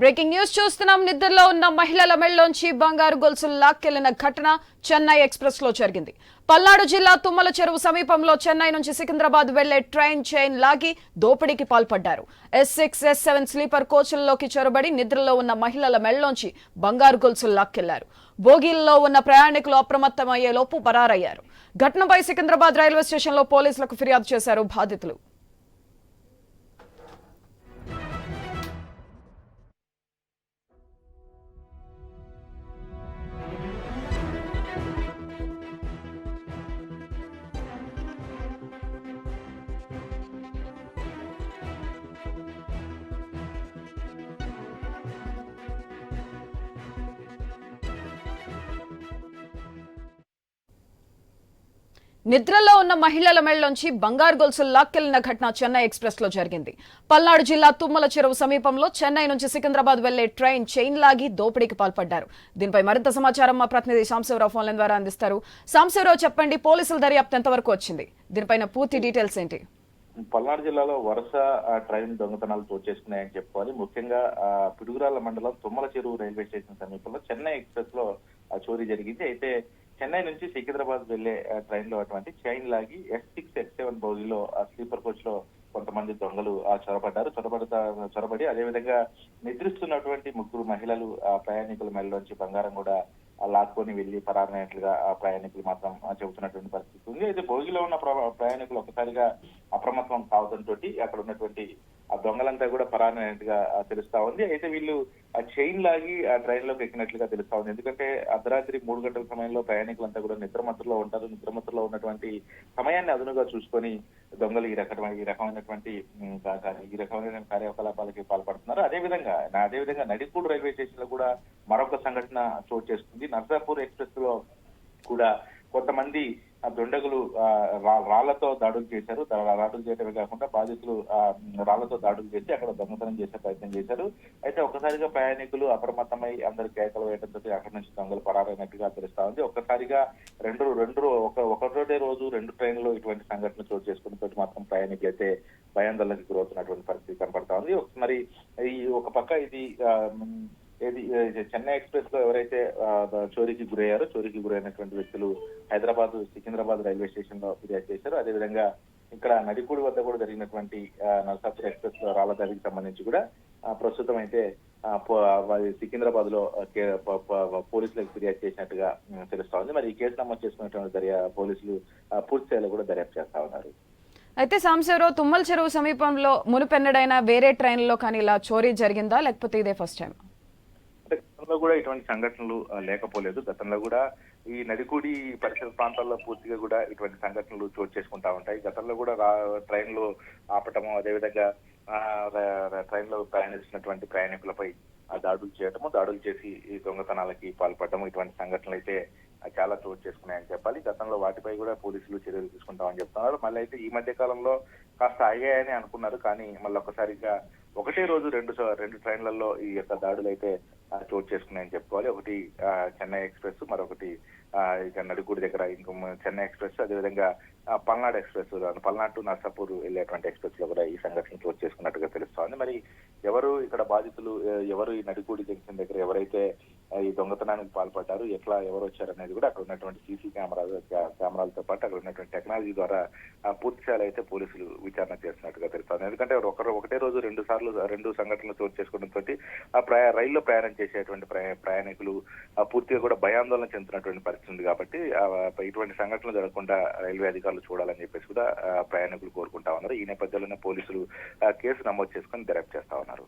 Breaking news చూస్తున్నాం. నిద్రలో ఉన్న మహిళల మెళ్ళలోంచి బంగారు గొలుసులు లాక్కెళ్ళిన ఘటన చెన్నై ఎక్స్ప్రెస్లో జరిగింది. పల్నాడు జిల్లా తుమ్మల చెరువు సమీపంలో చెన్నై నుంచి సికింద్రాబాద్ వెళ్ళే ట్రైన్ చైన్ లాగి దోపిడీకి పాల్పడ్డారు. S six S seven sleeper కోచ్లలోకి చొరబడి నిద్రలో ఉన్న మహిళల మెళ్ళలోంచి బంగారు గొలుసులు లాక్కెళ్ళారు. బోగీల్లో ఉన్న ప్రయాణికులు అప్రమత్తమయ్యేలోపు పరారయ్యారు. ఘటనపై సికింద్రాబాద్ రైల్వే స్టేషన్లో పోలీసులకు ఫిర్యాదు చేశారు బాధితులు. నిద్రలో ఉన్న మహిళల మెళ్ళలోంచి బంగారు గొలుసులు లాక్కెళ్ళిన ఘటన చెన్నై ఎక్స్ప్రెస్లో జరిగింది. పల్నాడు జిల్లా తుమ్మల చెరువు సమీపంలో చెన్నై నుంచి సికింద్రాబాద్ వెళ్ళే ట్రైన్ చైన్ లాగి దోపిడీకి పాల్పడ్డారు. దీనిపై మరింత సమాచారం మా ప్రతినిధి సాంశివరావు ఫోన్లైన్ ద్వారా అందిస్తారు. సాంశివరావు చెప్పండి పోలీసుల దర్యాప్తు ఎంతవరకు వచ్చింది? దీనిపైన పూర్తి డీటెయిల్స్ ఏంటి? పల్నాడు జిల్లాలో వరుస ట్రైన్ దొంగతనాలు చోటు చేసుకున్నాయని చెప్పుకోవాలి ముఖ్యంగా పిడుగురాల మండలం తుమ్మల చెరువు రైల్వే స్టేషన్ సమీపంలో చెన్నై ఎక్స్ప్రెస్లో ఆ, చోరీ జరిగింది. అయితే చెన్నై నుంచి సికింద్రాబాద్ వెళ్ళే ట్రైన్లో అటువంటి చైన్ లాగి ఎస్ సిక్స్ ఎస్ సెవెన్ బౌలీలో ఆ స్లీపర్ కోచ్లో కొంతమంది దొంగలు ఆ చొరబడ్డారు. చొరబడతా చొరబడి అదేవిధంగా నిద్రిస్తున్నటువంటి ముగ్గురు మహిళలు ఆ ప్రయాణికుల మెడలోంచి బంగారం కూడా లాక్కొని వెళ్ళి పరారైనట్లుగా ఆ ప్రయాణికులు మాత్రం చెబుతున్నటువంటి పరిస్థితి ఉంది. అయితే భోగిలో ఉన్న ప్రయాణికులు ఒకసారిగా అప్రమత్తం కావడంతో అక్కడ ఉన్నటువంటి ఆ దొంగలంతా కూడా పరారైనట్టుగా తెలుస్తా ఉంది. అయితే వీళ్ళు ఆ చైన్ లాగి ఆ ట్రైన్లోకి ఎక్కినట్లుగా తెలుస్తా ఉంది. ఎందుకంటే అర్ధరాత్రి మూడు గంటల సమయంలో ప్రయాణికులంతా కూడా నిద్రమత్తులో ఉంటారు. నిద్రమత్తులో ఉన్నటువంటి సమయాన్ని అదునుగా చూసుకొని దొంగలు ఈ రకమైన ఈ రకమైనటువంటి ఈ రకమైన కార్యకలాపాలకి పాల్పడుతున్నారు. అదే విధంగా అదే విధంగా రైల్వే స్టేషన్లో కూడా మరొక సంఘటన చోటు చేసుకుంది. నర్సాపూర్ ఎక్స్ప్రెస్లో కూడా కొంతమంది ఆ దుండగులు ఆ, రా- రాళ్ళతో దాడులు చేశారు. దాడులు చేయడమే కాకుండా బాధితులు ఆ, రాళ్ళతో దాడులు చేసి అక్కడ దొంగతనం చేసే ప్రయత్నం చేశారు. అయితే ఒక్కసారిగా ప్రయాణికులు అప్రమత్తమై అందరు కేకలు వేయడంతో అక్కడి నుంచి దొంగలు పరారైనట్టుగా తెలుస్తా ఉంది. ఒక్కసారిగా రెండు రెండు ఒక ఒకటోటే రోజు రెండు ట్రైన్లు ఇటువంటి సంఘటనలు చోటు చేసుకున్నతో మాత్రం ప్రయాణికులు అయితే భయాందోళనకి గురవుతున్నటువంటి పరిస్థితి కనపడతా ఉంది. ఒక- మరి ఈ ఒక పక్క ఇది ఏది చెన్నై ఎక్స్ప్రెస్లో ఎవరైతే చోరీకి గురయ్యారో చోరీకి గురైనటువంటి వ్యక్తులు హైదరాబాద్ సికింద్రాబాద్ రైల్వే స్టేషన్లో ఫిర్యాదు చేశారు. అదేవిధంగా ఇక్కడ నడిపూడి వద్ద కూడా జరిగినటువంటి ఆ, నర్సాపూర్ ఎక్స్ప్రెస్ రాళ్ళ దాడికి సంబంధించి కూడా ప్రస్తుతం అయితే సికింద్రాబాద్లో పోలీసులకు ఫిర్యాదు చేసినట్టుగా తెలుస్తా ఉంది. మరి ఈ కేసు నమోదు చేసుకున్నటువంటి దర్యా పోలీసులు పూర్తి స్థాయిలో కూడా దర్యాప్తు చేస్తా ఉన్నారు. అయితే సాంశివరావు తుమ్మల చెరువు సమీపంలో మునుపెన్నడైనా వేరే ట్రైన్లో కానీ ఇలా చోరీ జరిగిందా? లేకపోతే ఇదే ఫస్ట్ టైం గతంలో కూడా ఇటువంటి సంఘటనలు లేకపోలేదు. గతంలో కూడా ఈ నదికూడి పరిసర ప్రాంతాల్లో పూర్తిగా కూడా ఇటువంటి సంఘటనలు చోటు చేసుకుంటా ఉంటాయి. గతంలో కూడా రా ట్రైన్లు ఆపటము అదేవిధంగా ట్రైన్లో ప్రయాణిస్తున్నటువంటి ప్రయాణికులపై దాడులు చేయటము దాడులు చేసి ఈ దొంగతనాలకి పాల్పడటము ఇటువంటి సంఘటనలు అయితే చాలా చోటు చేసుకున్నాయని చెప్పాలి. గతంలో వాటిపై కూడా పోలీసులు చర్యలు తీసుకుంటామని చెప్తున్నారు. మళ్ళీ అయితే ఈ మధ్య కాలంలో కాస్త ఆగాయని అనుకున్నారు. కానీ మళ్ళీ ఒకసారిగా ఒకటే రోజు రెండు రెండు ట్రైన్లలో ఈ యొక్క దాడులు అయితే చోటు చేసుకున్నాయని చెప్పుకోవాలి. ఒకటి ఆ, చెన్నై ఎక్స్ప్రెస్ మరొకటి ఆ, ఇక దగ్గర ఇంకో చెన్నై ఎక్స్ప్రెస్ అదేవిధంగా పల్నాడు ఎక్స్ప్రెస్ పల్నాడు టు నర్సాపూర్ వెళ్ళేటువంటి ఎక్స్ప్రెస్లో కూడా ఈ సంఘటన చోటు చేసుకున్నట్టుగా తెలుస్తోంది. మరి ఎవరు ఇక్కడ బాధితులు ఎవరు ఈ నడికూడి జంక్షన్ దగ్గర ఎవరైతే ఈ ఈ దొంగతనానికి పాల్పడ్డారు. ఎట్లా ఎవరు వచ్చారనేది కూడా అక్కడ ఉన్నటువంటి సీసీ కెమెరా కెమెరాలతో పాటు అక్కడ ఉన్నటువంటి టెక్నాలజీ ద్వారా ఆ, పూర్తి స్థాయిలో అయితే పోలీసులు విచారణ చేస్తున్నట్టుగా తెలుస్తుంది. ఎందుకంటే ఒకరు ఒకటే రోజు రెండు సార్లు రెండు సంఘటనలు చోటు చేసుకోవడంతో ఆ ప్రయా రైల్లో ప్రయాణం చేసేటువంటి ప్రయాణికులు ఆ, పూర్తిగా కూడా భయాందోళన చెందుతున్నటువంటి పరిస్థితి ఉంది కాబట్టి ఇటువంటి సంఘటనలు జరగకుండా రైల్వే అధికారులు చూడాలని చెప్పేసి కూడా ప్రయాణికులు కోరుకుంటా ఉన్నారు. ఈ నేపథ్యంలోనే పోలీసులు కేసు నమోదు చేసుకుని దర్యాప్తు చేస్తా ఉన్నారు.